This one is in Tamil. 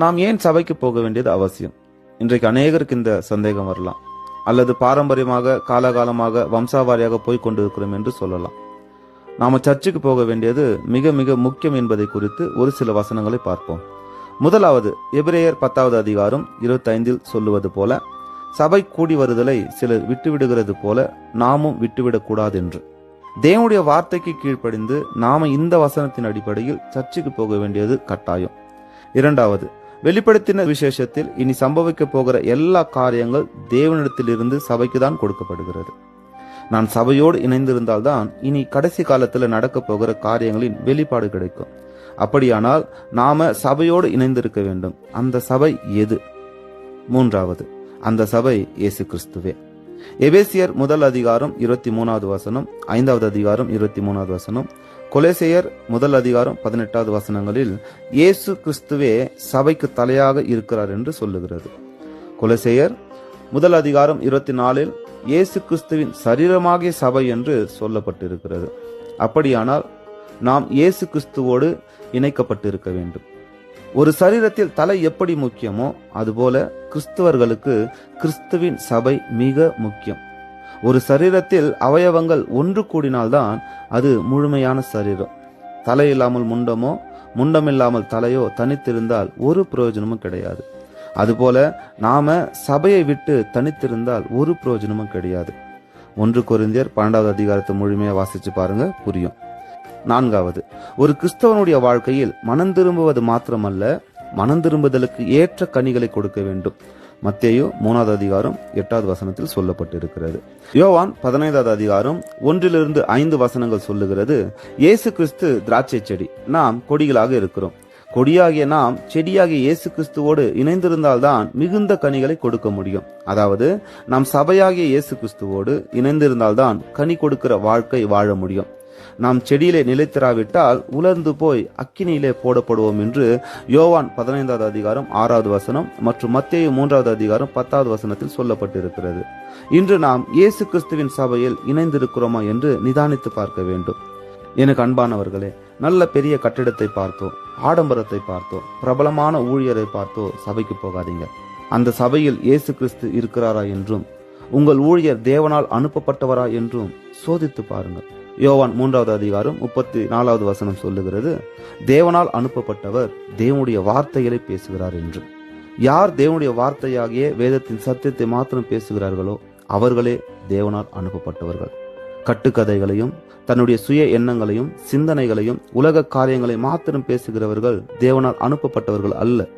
நாம் ஏன் சபைக்கு போக வேண்டியது அவசியம்? இன்றைக்கு அநேகருக்கு இந்த சந்தேகம் வரலாம். அல்லது பாரம்பரியமாக காலகாலமாக வம்சாவாரியாக போய் கொண்டிருக்கிறோம் என்று சொல்லலாம். நாம சர்ச்சுக்கு போக வேண்டியது மிக மிக முக்கியம் என்பதை குறித்து ஒரு சில வசனங்களை பார்ப்போம். முதலாவது எபிரேயர் பத்தாவது அதிகாரம் இருபத்தைந்தில் சொல்லுவது போல சபை கூடி வருதலை சிலர் விட்டுவிடுகிறது போல நாமும் விட்டுவிடக்கூடாது என்று தேவனுடைய வார்த்தைக்கு கீழ்ப்படிந்து நாம இந்த வசனத்தின் அடிப்படையில் சர்ச்சுக்கு போக வேண்டியது கட்டாயம். இரண்டாவது வெளிப்படுத்தின விசேஷத்தில் இனி சம்பவிக்க போகிற எல்லா காரியங்கள் தேவனிடத்திலிருந்து சபைக்கு தான் கொடுக்கப்படுகிறது. நான் சபையோடு இணைந்திருந்தால்தான் இனி கடைசி காலத்தில் நடக்க போகிற காரியங்களின் வெளிப்பாடு கிடைக்கும். அப்படியானால் நாம சபையோடு இணைந்திருக்க வேண்டும். அந்த சபை எது? மூன்றாவது அந்த சபை இயேசு கிறிஸ்துவே. எபேசியர் முதல் அதிகாரம் இருபத்தி மூணாவது வசனம் ஐந்தாவது அதிகாரம் இருபத்தி மூணாவது வசனம் கொலேசையர் முதல் அதிகாரம் பதினெட்டாவது வசனங்களில் இயேசு கிறிஸ்துவே சபைக்கு தலையாக இருக்கிறார் என்று சொல்லுகிறது. கொலேசையர் முதல் அதிகாரம் இருபத்தி நாலில் இயேசு கிறிஸ்துவின் சரீரமாகிய சபை என்று சொல்லப்பட்டிருக்கிறது. அப்படியானால் நாம் இயேசு கிறிஸ்துவோடு இணைக்கப்பட்டிருக்க வேண்டும். ஒரு சரீரத்தில் தலை எப்படி முக்கியமோ அதுபோல கிறிஸ்துவர்களுக்கு கிறிஸ்துவின் சபை மிக முக்கியம். ஒரு சரீரத்தில் அவயவங்கள் ஒன்று கூடினால்தான் அது முழுமையான சரீரம். தலை இல்லாமல் முண்டமோ முண்டமில்லாமல் தலையோ தனித்திருந்தால் ஒரு பிரயோஜனமும் கிடையாது. அதுபோல நாம சபையை விட்டு தனித்திருந்தால் ஒரு பிரயோஜனமும் கிடையாது. ஒன்று கொரிந்தியர் பன்னெண்டாவது அதிகாரத்தை முழுமையா வாசிச்சு பாருங்க புரியும். நான்காவது ஒரு கிறிஸ்தவனுடைய வாழ்க்கையில் மனம் திரும்புவது மாத்திரமல்ல மனம் திரும்புதலுக்கு ஏற்ற கனிகளை கொடுக்க வேண்டும். மத்தேயு மூணாவது அதிகாரம் எட்டாவது வசனத்தில் சொல்லப்பட்டிருக்கிறது. யோவான் பதினைந்தாவது அதிகாரம் ஒன்றிலிருந்து ஐந்து வசனங்கள் சொல்லுகிறது இயேசு கிறிஸ்து திராட்சை செடி நாம் கொடிகளாக இருக்கிறோம். கொடியாகிய நாம் செடியாகிய இயேசு கிறிஸ்துவோடு இணைந்திருந்தால்தான் மிகுந்த கனிகளை கொடுக்க முடியும். அதாவது நாம் சபையாகிய இயேசு கிறிஸ்துவோடு இணைந்திருந்தால்தான் கனி கொடுக்கிற வாழ்க்கை வாழ முடியும். நாம் செடியிலே நிலைத்திராவிட்டால் உலர்ந்து போய் அக்கினியிலே போடப்படுவோம் என்று யோவான் பதினைந்தாவது அதிகாரம் ஆறாவது வசனம் மற்றும் மத்திய மூன்றாவது அதிகாரம் பத்தாவது வசனத்தில் சொல்லப்பட்டிருக்கிறது. இன்று நாம் இயேசு கிறிஸ்துவின் சபையில் இணைந்திருக்கிறோமா என்று நிதானித்து பார்க்க வேண்டும். எனக்கு அன்பானவர்களே நல்ல பெரிய கட்டிடத்தை பார்த்தோ ஆடம்பரத்தை பார்த்தோ பிரபலமான ஊழியரை பார்த்தோ சபைக்கு போகாதீங்க. அந்த சபையில் இயேசு கிறிஸ்து இருக்கிறாரா என்றும் உங்கள் ஊழியர் தேவனால் அனுப்பப்பட்டவரா என்றும் சோதித்து பாருங்கள். யோவான் மூன்றாவது அதிகாரம் முப்பத்தி நாலாவது வசனம் சொல்லுகிறது தேவனால் அனுப்பப்பட்டவர் தேவனுடைய வார்த்தைகளை பேசுகிறார் என்று. யார் தேவனுடைய வார்த்தையாகிய வேதத்தின் சத்தியத்தை மாத்திரம் பேசுகிறார்களோ அவர்களே தேவனால் அனுப்பப்பட்டவர்கள். கட்டுக்கதைகளையும் தன்னுடைய சுய எண்ணங்களையும் சிந்தனைகளையும் உலக காரியங்களை மாத்திரம் பேசுகிறவர்கள் தேவனால் அனுப்பப்பட்டவர்கள் அல்ல.